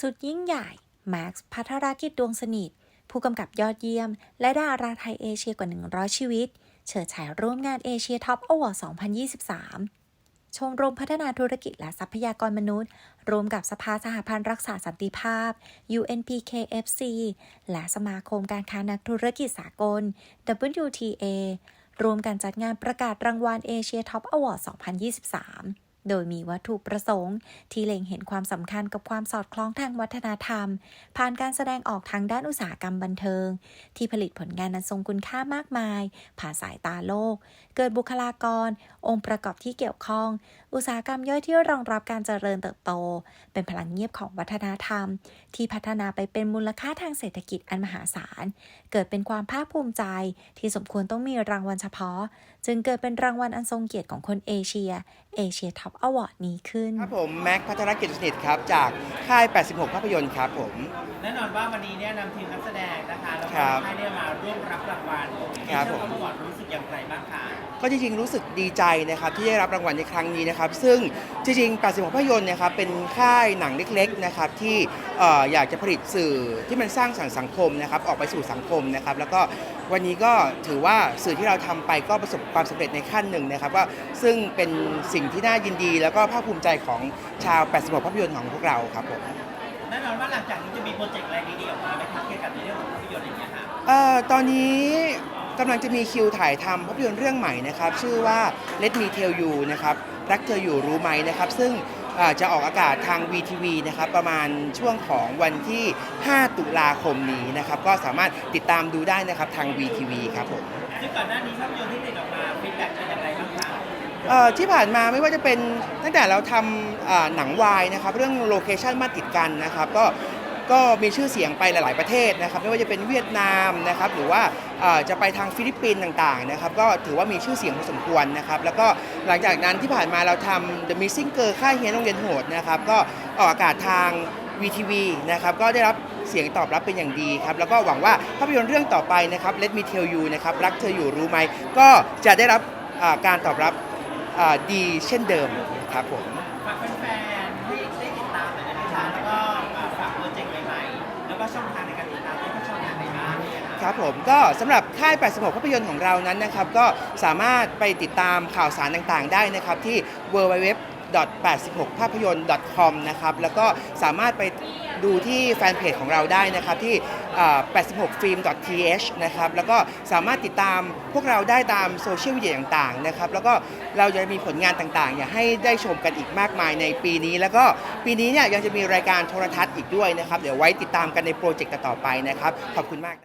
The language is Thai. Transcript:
สุดยิ่งใหญ่แม็กซ์พัทรกิจดวงสนิท ผู้กำกับยอดเยี่ยม และดาราไทยเอเชียกว่า 100 ชีวิต เฉิดฉายร่วมงานเอเชียท็อปอวอร์ด2023ชมรมพัฒนาธุรกิจและทรัพยากรมนุษย์ รวมกับสภาสหพันธ์รักษาสันติภาพ UNPKFC และสมาคมการค้านักธุรกิจสากล WTA รวมกันจัดงานประกาศรางวัลเอเชียท็อปอวอร์ด2023 โดยมีวัตถุประสงค์ ที่เล็งเห็นความสำคัญกับความสอดคล้องทางวัฒนธรรม ผ่านการแสดงออกทางด้านอุตสาหกรรมบันเทิง ที่ผลิตผลงานนันทรงคุณค่ามากมาย ผ่านสายตาโลก เกิดบุคลากร องค์ประกอบที่เกี่ยวข้อง อุตสาหกรรมย่อยที่รองรับการเจริญเติบโต เป็นพลังเงียบของวัฒนธรรม ที่พัฒนาไปเป็นมูลค่าทางเศรษฐกิจอันมหาศาล เกิดเป็นความภาคภูมิใจ ที่สมควรต้องมีรางวัลเฉพาะ จึงเกิดเป็นรางวัลอันทรงเกียรติของคนเอเชีย เอเชียท็อปอวอร์ดนี้ขึ้น ครับผม แม็กพัฒนกิจสนิทครับ จาก ค่าย 86 ภาพยนตร์ครับผม แน่นอนว่าวันนี้เนี่ยนำทีมนักแสดงนะคะแล้วคก็รับค่ายเนี่ยมาร่วมรับรางวัลครับเอผมเชียท็อปอวอร์ดรู้สึกอย่างไรบ้างคะก็จริงๆรู้สึกดีใจนะครับที่ได้รับรางวัลในครั้งนี้นะครับ ซึ่งจริงๆ 86 ภาพยนตร์เนะครับเป็นค่ายหนังเล็กๆนะครับที่เอ่ออยากจะผลิตสื่อที่มันสร้างสรรค์สังคมนะครับออกไปสู่สังคมนะครับ แล้วก็วันนี้ก็ถือว่าสื่อที่เราทำไปก็ประสบความสำเร็จในขั้นหนึ่งนะครับว่าซึ่งเป็นสิ่งที่น่ายินดี แล้วก็ภาคภูมิใจของชาว 86 ภาพยนตร์ของพวกเราครับผมแน่นอนว่าหลังจากนี้จะมีโปรเจกต์อะไรดีๆออกมาไหมคะเกี่ยวกับในเรื่องของภาพยนตร์อย่างเงี้ยค่ะเอ่อตอนนี้กำลังจะมีคิวถ่ายทำภาพยนตร์เรื่องใหม่นะครับ ชื่อว่า Let Me Tell You นะครับ รักเธออยู่รู้ไหมนะครับ ซึ่งเอ่อจะออกอากาศทาง VTV นะครับ ประมาณช่วงของวันที่ 5 ตุลาคมนี้นะครับ ก็สามารถติดตามดูได้นะครับทาง VTV ครับผม ซึ่งก่อนหน้านี้ภาพยนตร์ที่ติดออกมาฟีดแบ็กเป็นอย่างไรบ้างคะ เอ่อที่ผ่านมาไม่ว่าจะเป็นตั้งแต่เราทำเอ่อหนังวายนะครับเรื่องโลเคชันมาติดกันนะครับก็ก็มีชื่อเสียงไปหลาย ๆประเทศนะครับไม่ว่าจะเป็นเวียดนามนะครับหรือว่าเอ่อจะไปทางฟิลิปปินส์ต่างๆนะครับก็ถือว่ามีชื่อเสียงพอสมควรนะครับแล้วก็หลังจากนั้นที่ผ่านมาเราทำ The Missing Girl ค่ายเฮียนโรงเรียนโหดนะครับก็ออกอากาศทาง VTV นะครับก็ได้รับเสียงตอบรับเป็นอย่างดีครับแล้วก็หวังว่าภาพยนตร์เรื่องต่อไปนะครับ Let Me Tell You นะครับรักเธออยู่รู้ไหมก็จะได้รับ อ่าการตอบรับ ดีเช่นเดิมครับผมฝากแฟนๆให้ได้ติดตามหน่อยได้ไหมคะแล้วก็อ่าฝากโปรเจกต์ใหม่ๆแล้วก็ช่องทางในการติดตามได้ที่ช่องทางไหนบ้างเนี่ยค่ะครับผมก็สำหรับค่าย 86 ภาพยนตร์ของเรานั้นนะครับ ก็สามารถไปติดตามข่าวสารต่างๆ ได้นะครับ ที่ www 86ภาพยนตร์ .com นะครับ แล้วก็สามารถไปดูที่แฟนเพจของเราได้นะครับ ที่ 86 film th นะครับแล้วก็สามารถติดตามพวกเราได้ตามโซเชียลมีเดียต่างๆนะครับแล้วก็เราจะมีผลงานต่างๆเนี่ยให้ได้ชมกันอีกมากมายในปีนี้ แล้วก็ปีนี้เนี่ยยังจะมีรายการโทรทัศน์อีกด้วยนะครับ เดี๋ยวไว้ติดตามกันในโปรเจกต์ต่อๆไปนะครับ ขอบคุณมาก